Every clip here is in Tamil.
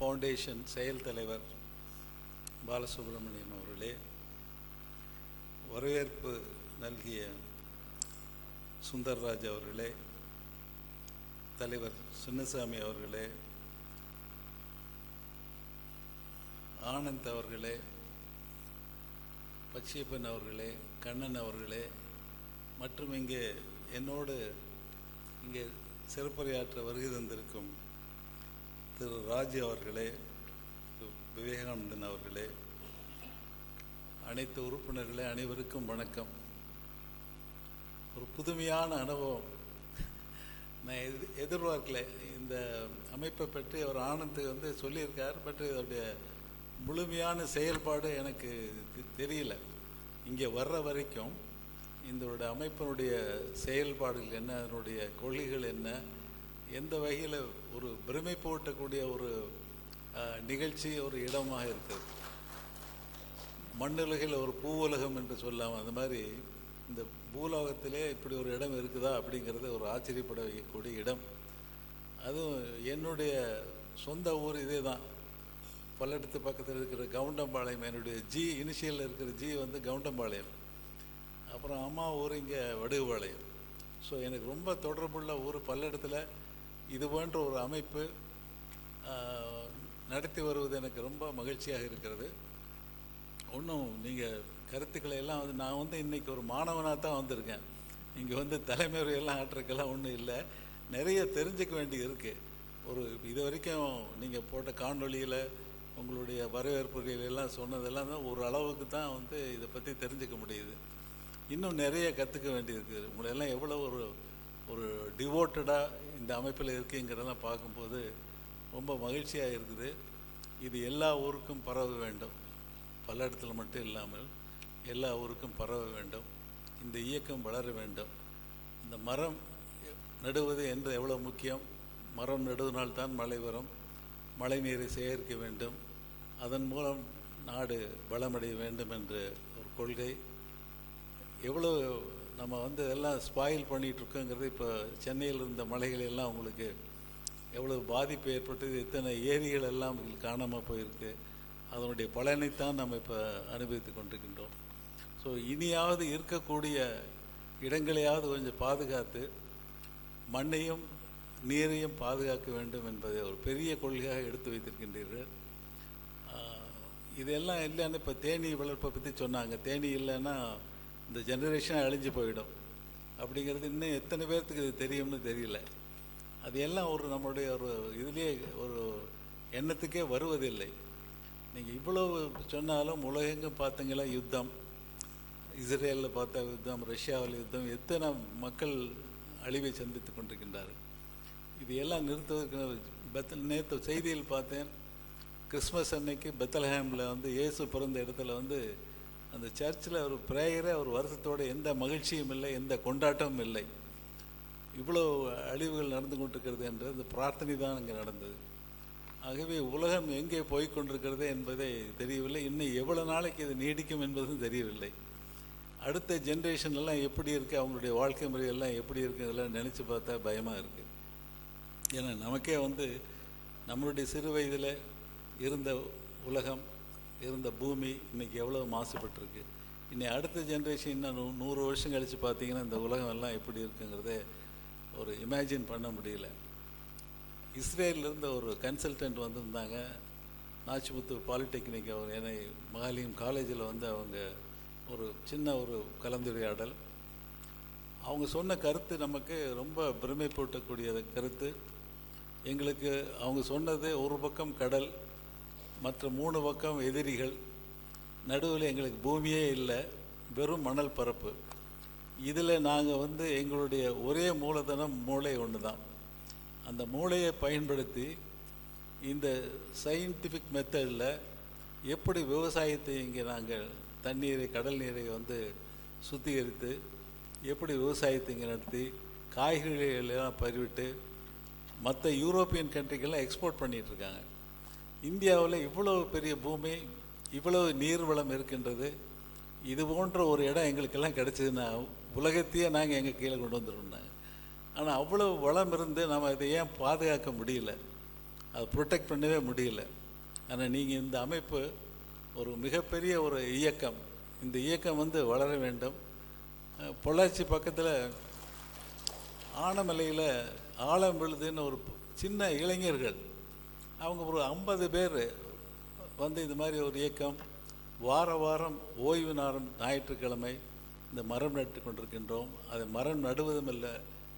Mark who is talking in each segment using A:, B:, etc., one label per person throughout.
A: ஃபவுண்டேஷன் செயல் தலைவர் பாலசுப்ரமணியம் அவர்களே வரவேற்பு நல்கிய சுந்தர்ராஜ் அவர்களே தலைவர் சின்னசாமி அவர்களே ஆனந்த் அவர்களே பச்சையப்பன் அவர்களே கண்ணன் அவர்களே மற்றும் இங்கே என்னோடு இங்கே சிறப்புரையாற்ற வருகை தந்திருக்கும் திரு ராஜ் அவர்களே திரு விவேகானந்தன் அவர்களே அனைத்து உறுப்பினர்களே அனைவருக்கும் வணக்கம். ஒரு புதுமையான அனுபவம். நான் எது எதிர்பார்க்கல. இந்த அமைப்பை பற்றி அவர் ஆனந்த் வந்து சொல்லியிருக்கார் பட் இதோடைய முழுமையான செயல்பாடு எனக்கு தெரியல. இங்கே வர்ற வரைக்கும் இதோட அமைப்பினுடைய செயல்பாடுகள் என்ன அதனுடைய கொள்கைகள் என்ன எந்த வகையில் ஒரு பிரமிப்பூட்டக்கூடிய ஒரு நிகழ்ச்சி ஒரு இடமாக இருக்குது. மண்ணுலகில் ஒரு பூவுலகம் என்று சொல்லலாம் அந்த மாதிரி இந்த பூலோகத்திலே இப்படி ஒரு இடம் இருக்குதா அப்படிங்கிறது ஒரு ஆச்சரியப்பட வைக்கக்கூடிய இடம். அதுவும் என்னுடைய சொந்த ஊர் இதே தான். பல்லடத்து பக்கத்தில் இருக்கிற கவுண்டம்பாளையம் என்னுடைய ஜி இனிஷியலில் இருக்கிற ஜி வந்து கவுண்டம்பாளையம். அப்புறம் அம்மா ஊர் இங்கே வடுகுபாளையம். ஸோ எனக்கு ரொம்ப தொடர்புள்ள ஊர் பல்லடத்தில். இது போன்ற ஒரு அமைப்பு நடத்தி வருவது எனக்கு ரொம்ப மகிழ்ச்சியாக இருக்கிறது. ஒன்றும் நீங்கள் கருத்துக்களை எல்லாம் வந்து நான் வந்து இன்றைக்கி ஒரு மாணவனாக தான் வந்திருக்கேன். இங்கே வந்து தலைமுறையெல்லாம் ஆற்றுக்கெல்லாம் ஒன்றும் இல்லை. நிறைய தெரிஞ்சுக்க வேண்டி இருக்குது ஒரு இது வரைக்கும் நீங்கள் போட்ட காணொலியில் உங்களுடைய வரவேற்புகள் எல்லாம் சொன்னதெல்லாம் தான் ஒரு அளவுக்கு தான் வந்து இதை பற்றி தெரிஞ்சுக்க முடியுது. இன்னும் நிறைய கற்றுக்க வேண்டியிருக்கு இருக்குது உங்களை எல்லாம் எவ்வளோ ஒரு ஒரு டிவோட்டடாக இந்த அமைப்பில் இருக்குங்கிறதெல்லாம் பார்க்கும்போது ரொம்ப மகிழ்ச்சியாக இருக்குது. இது எல்லா ஊருக்கும் பரவ வேண்டும். பல இடத்துல மட்டும் இல்லாமல் எல்லா ஊருக்கும் பரவ வேண்டும். இந்த இயக்கம் வளர வேண்டும். இந்த மரம் நடுவது என்று எவ்வளோ முக்கியம்? மரம் நடுவதனால்தான் மழை வரும். மழை நீரை சேகரிக்க வேண்டும். அதன் மூலம் நாடு வளமடைய வேண்டும் என்ற ஒரு கொள்கை. எவ்வளோ நம்ம வந்து எல்லாம் ஸ்பாயில் பண்ணிகிட்டு இருக்கோங்கிறது இப்போ சென்னையில் இருந்த மலைகள் எல்லாம் உங்களுக்கு எவ்வளோ பாதிப்பு ஏற்பட்டது எத்தனை ஏரிகள் எல்லாம் காணாமல் போயிருக்கு அதனுடைய பலனைத்தான் நம்ம இப்போ அனுபவித்து கொண்டிருக்கின்றோம். ஸோ இனியாவது இருக்கக்கூடிய இடங்களையாவது கொஞ்சம் பாதுகாத்து மண்ணையும் நீரையும் பாதுகாக்க வேண்டும் என்பதை ஒரு பெரிய கொள்கையாக எடுத்து வைத்திருக்கின்றீர்கள். இதெல்லாம் இல்லைன்னு இப்போ தேனீ வளர்ப்பை பற்றி சொன்னாங்க. தேனீ இல்லைன்னா இந்த ஜெனரேஷன் அழிஞ்சு போயிடும். அப்படிங்கிறது இன்னும் எத்தனை பேர்த்துக்கு இது தெரியும்னு தெரியல. அது எல்லாம் ஒரு நம்மளுடைய ஒரு இதுலேயே ஒரு எண்ணத்துக்கே வருவதில்லை. நீங்கள் இவ்வளவு சொன்னாலும் உலகெங்கும் பார்த்தீங்களா யுத்தம்? இஸ்ரேலில் பார்த்த யுத்தம் ரஷ்யாவில் யுத்தம் எத்தனை மக்கள் அழிவை சந்தித்து கொண்டிருக்கின்றார்கள். இது எல்லாம் நிறுத்துவதற்கு பெத்தல் நேற்று செய்தியில் பார்த்தேன் கிறிஸ்மஸ் அன்னைக்கு பெத்தலஹேமில் வந்து இயேசு பிறந்த இடத்துல வந்து அந்த சர்ச்சில் ஒரு ப்ரேயரை ஒரு வருஷத்தோட எந்த மகிழ்ச்சியும் இல்லை எந்த கொண்டாட்டமும் இல்லை. இவ்வளோ அழிவுகள் நடந்து கொண்டிருக்கிறது என்ற அந்த பிரார்த்தனை தான் அங்கே நடந்தது. ஆகவே உலகம் எங்கே போய்கொண்டிருக்கிறது என்பதே என்பதை தெரியவில்லை. இன்னும் எவ்வளோ நாளைக்கு இது நீடிக்கும் என்பதும் தெரியவில்லை. அடுத்த ஜென்ரேஷன் எல்லாம் எப்படி இருக்குது அவங்களுடைய வாழ்க்கை முறையெல்லாம் எப்படி இருக்குது இதெல்லாம் நினச்சி பார்த்தா பயமாக இருக்குது ஏன்னா நமக்கே வந்து நம்மளுடைய சிறு வயதில் இருந்த உலகம் இருந்த பூமி இன்னைக்கு எவ்வளோ மாசுபட்டிருக்கு? இனி அடுத்த ஜென்ரேஷன் இன்னும் நூ- நூறு வருஷம் கழித்து பார்த்தீங்கன்னா இந்த உலகம் எல்லாம் எப்படி இருக்குங்கிறதே ஒரு இமேஜின் பண்ண முடியல. இஸ்ரேல்ல ஒரு கன்சல்டன்ட் வந்திருந்தாங்க. நாச்சிமுத்து பாலிடெக்னிக் அவர் என்னை மகாலியம் காலேஜில் வந்து அவங்க ஒரு சின்ன ஒரு கலந்துரையாடல். அவங்க சொன்ன கருத்து நமக்கு ரொம்ப பிரமிப்பூட்டக்கூடிய கருத்து. எங்களுக்கு அவங்க சொன்னது ஒரு பக்கம் கடல் மற்ற மூணு பக்கம் எதிரிகள். நடுவில் எங்களுக்கு பூமியே இல்லை வெறும் மணல் பரப்பு. இதில் நாங்கள் வந்து எங்களுடைய ஒரே மூலதனம் மூளை ஒன்று தான் அந்த மூளையை பயன்படுத்தி இந்த சயின்டிஃபிக் மெத்தடில் எப்படி விவசாயத்தை இங்கே நாங்கள் தண்ணீரை கடல் நீரை வந்து சுத்திகரித்து எப்படி விவசாயத்தை இங்கே நடத்தி காய்கறிகளெல்லாம் பறிவிட்டு மற்ற யூரோப்பியன் கண்ட்ரிக்கெல்லாம் எக்ஸ்போர்ட் பண்ணிகிட்ருக்காங்க இருக்காங்க. இந்தியாவில் இவ்வளவு பெரிய பூமி இவ்வளவு நீர் வளம் இருக்கின்றது இது போன்ற ஒரு இடம் எங்களுக்கெல்லாம் கிடச்சிதுன்னா உலகத்தையே நாங்கள் எங்கள் கீழே கொண்டு வந்துருந்தாங்க ஆனால் அவ்வளவு வளம் இருந்து நம்ம இதை ஏன் பாதுகாக்க முடியல? அதை ப்ரொடெக்ட் பண்ணவே முடியல. ஆனால் நீங்கள் இந்த அமைப்பு ஒரு மிகப்பெரிய ஒரு இயக்கம். இந்த இயக்கம் வந்து வளர வேண்டும். பொள்ளாச்சி பக்கத்தில் ஆனமலையில் ஆழம் விழுதுன்னு ஒரு சின்ன இளைஞர்கள் அவங்க ஒரு ஐம்பது பேர் வந்து இந்த மாதிரி ஒரு இயக்கம் வார வாரம் ஓய்வு நாளும் ஞாயிற்றுக்கிழமை இந்த மரம் நட்டு கொண்டிருக்கின்றோம். அது மரம் நடுவதும் இல்லை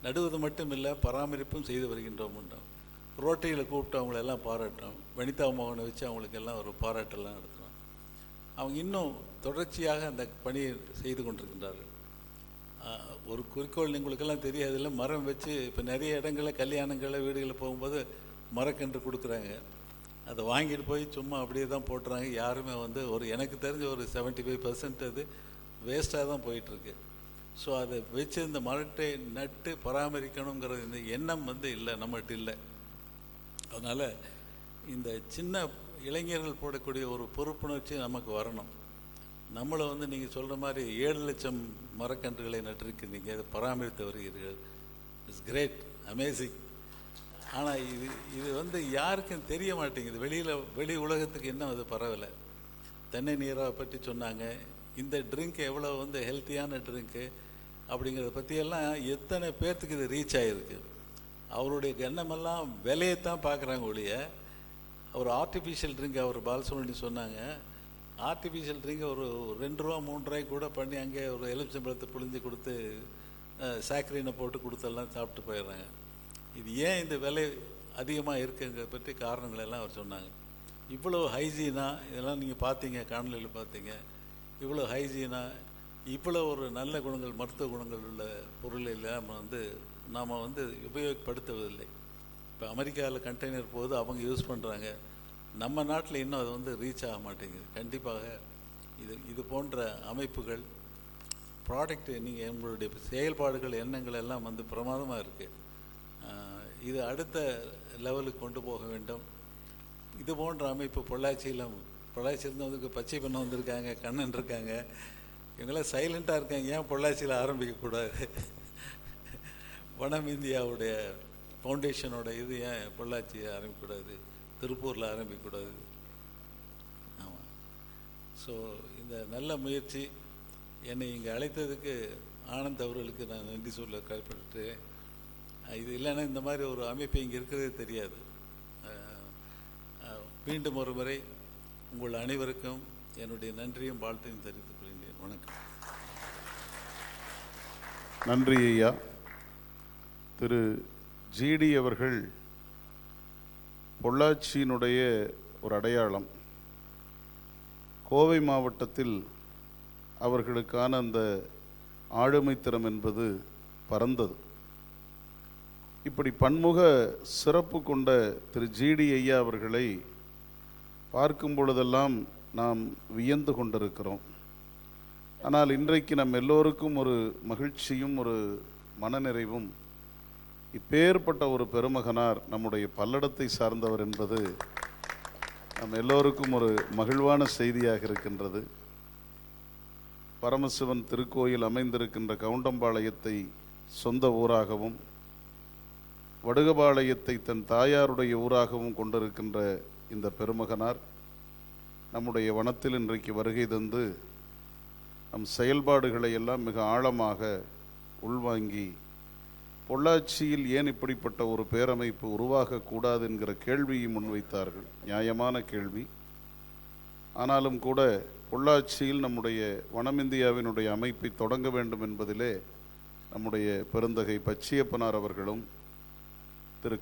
A: நடுவது மட்டும் இல்லை பராமரிப்பும் செய்து வருகின்றோம் என்றோம் ரோட்டையில் கூப்பிட்டு அவங்களெல்லாம் பாராட்டோம் வனிதா மோகனை வச்சு அவங்களுக்கு எல்லாம் ஒரு பாராட்டெல்லாம் நடத்துகிறோம் அவங்க இன்னும் தொடர்ச்சியாக அந்த பணியை செய்து கொண்டிருக்கின்றார்கள். ஒரு குறிக்கோள் உங்களுக்கெல்லாம் தெரியாதில்ல. மரம் வச்சு இப்போ நிறைய இடங்களில் கல்யாணங்களில் வீடுகளில் போகும்போது மரக்கன்று கொடுக்குறாங்க. அதை வாங்கிட்டு போய் சும்மா அப்படியே தான் போட்டுறாங்க. யாருமே வந்து ஒரு எனக்கு தெரிஞ்ச ஒரு 75% ஃபைவ் பர்சன்ட் அது வேஸ்ட்டாக தான் போயிட்டுருக்கு. ஸோ அதை வச்சு இந்த மரட்டை நட்டு பராமரிக்கணுங்கிற இந்த எண்ணம் வந்து இல்லை நம்மகிட்ட இல்லை. அதனால் இந்த சின்ன இளைஞர்கள் போடக்கூடிய ஒரு பொறுப்புணர்ச்சி நமக்கு வரணும். நம்மளை வந்து நீங்கள் சொல்கிற மாதிரி ஏழு லட்சம் மரக்கன்றுகளை நட்டிருக்கிறீங்க. அதை பராமரித்து வருகிறீர்கள். இட்ஸ் கிரேட் அமேசிங் ஆனால் இது இது வந்து யாருக்கும் தெரிய மாட்டேங்குது. வெளியில் வெளி உலகத்துக்கு இன்னும் அது பரவலை. தென்னை நீராவை பற்றி சொன்னாங்க. இந்த ட்ரிங்க் எவ்வளோ வந்து ஹெல்த்தியான ட்ரிங்க்கு அப்படிங்கிறத பற்றியெல்லாம் எத்தனை பேர்த்துக்கு இது ரீச் ஆகிருக்கு அவருடைய எண்ணமெல்லாம் விலையைத்தான் பார்க்குறாங்க ஒழிய ஒரு ஆர்டிஃபிஷியல் ட்ரிங்க் அவர் பாலசுப்ரமணியம் சொன்னாங்க. ஆர்டிஃபிஷியல் ட்ரிங்க் ஒரு ரெண்டு ரூபா மூணு ரூபாய்க்கு கூட பண்ணி அங்கே ஒரு எலுமிச்சம்பழத்தை புழிஞ்சு கொடுத்து சாக்கரினை போட்டு கொடுத்தெல்லாம் சாப்பிட்டு போயிடுறாங்க. இது ஏன் இந்த விலை அதிகமாக இருக்குங்கிறத பற்றி காரணங்கள் எல்லாம் அவர் சொன்னாங்க. இவ்வளோ ஹைஜீனாக இதெல்லாம் நீங்கள் பார்த்தீங்க காணொலியில் பார்த்தீங்க. இவ்வளோ ஹைஜீனாக இவ்வளோ ஒரு நல்ல குணங்கள் மருத்துவ குணங்கள் உள்ள பொருளை இல்லாமல் வந்து நாம் வந்து உபயோகப்படுத்துவதில்லை இப்போ அமெரிக்காவில் கண்டெய்னர் போது அவங்க யூஸ் பண்ணுறாங்க நம்ம நாட்டில் இன்னும் அது வந்து ரீச் ஆக மாட்டேங்குது. கண்டிப்பாக இது இது போன்ற அமைப்புகள் ப்ராடக்ட் நீங்கள் உங்களுடைய செயல்பாடுகள் எண்ணங்கள் எல்லாம் வந்து பிரமாதமாக இருக்குது இது அடுத்த லெவலுக்கு கொண்டு போக வேண்டும். இது போன்ற அமைப்பு பொள்ளாச்சியிலும் பொள்ளாச்சியிலேருந்து வந்து பச்சை பண்ண வந்திருக்காங்க கண்ணன் இருக்காங்க. இவங்களாம் சைலண்ட்டாக இருக்காங்க. ஏன் பொள்ளாச்சியில் ஆரம்பிக்கக்கூடாது வனம் இந்தியாவுடைய ஃபவுண்டேஷனோட இது ஏன் பொள்ளாச்சியை ஆரம்பிக்கக்கூடாது திருப்பூரில் ஆரம்பிக்கக்கூடாது ஆமாம் ஸோ இந்த நல்ல முயற்சி என்னை இங்கே அழைத்ததுக்கு ஆனந்த் அவர்களுக்கு நான் நன்றி சொல்ல கடற்பட்டு இது இல்லைன்னா இந்த மாதிரி ஒரு அமைப்பு இங்கே இருக்கிறதே தெரியாது. மீண்டும் ஒரு முறை உங்கள் அனைவருக்கும் என்னுடைய நன்றியும் வாழ்த்தையும் தெரிவித்துக் கொள்கிறேன் வணக்கம்.
B: நன்றி ஐயா. திரு ஜிடி அவர்கள் பொள்ளாச்சியினுடைய ஒரு அடையாளம். கோவை மாவட்டத்தில் அவர்களுக்கான அந்த ஆளுமைத்திறம் என்பது பறந்தது இப்படி பன்முக சிறப்பு கொண்ட திரு ஜிடி ஐயா அவர்களை பார்க்கும் பொழுதெல்லாம் நாம் வியந்து கொண்டிருக்கிறோம். ஆனால் இன்றைக்கு நம் எல்லோருக்கும் ஒரு மகிழ்ச்சியும் ஒரு மனநிறைவும் இப்பேற்பட்ட ஒரு பெருமகனார் நம்முடைய பல்லடத்தை சார்ந்தவர் என்பது நம் எல்லோருக்கும் ஒரு மகிழ்வான செய்தியாக இருக்கின்றது. பரமசிவன் திருக்கோயில் அமைந்திருக்கின்ற கவுண்டம்பாளையத்தை சொந்த ஊராகவும் வடுகபாளையத்தை தன் தாயாருடைய ஊராகவும் கொண்டிருக்கின்ற இந்த பெருமகனார் நம்முடைய வனத்தில் இன்றைக்கு வருகை தந்து நம் செயல்பாடுகளை எல்லாம் மிக ஆழமாக உள்வாங்கி பொள்ளாச்சியில் ஏன் இப்படிப்பட்ட ஒரு பேரமைப்பு உருவாகக்கூடாது என்கிற கேள்வியை முன்வைத்தார்கள். நியாயமான கேள்வி. ஆனாலும் கூட பொள்ளாச்சியில் நம்முடைய வனம் இந்தியாவினுடைய அமைப்பை தொடங்க வேண்டும் என்பதிலே நம்முடைய பெருந்தகை பச்சியப்பனார் அவர்களும் некоторых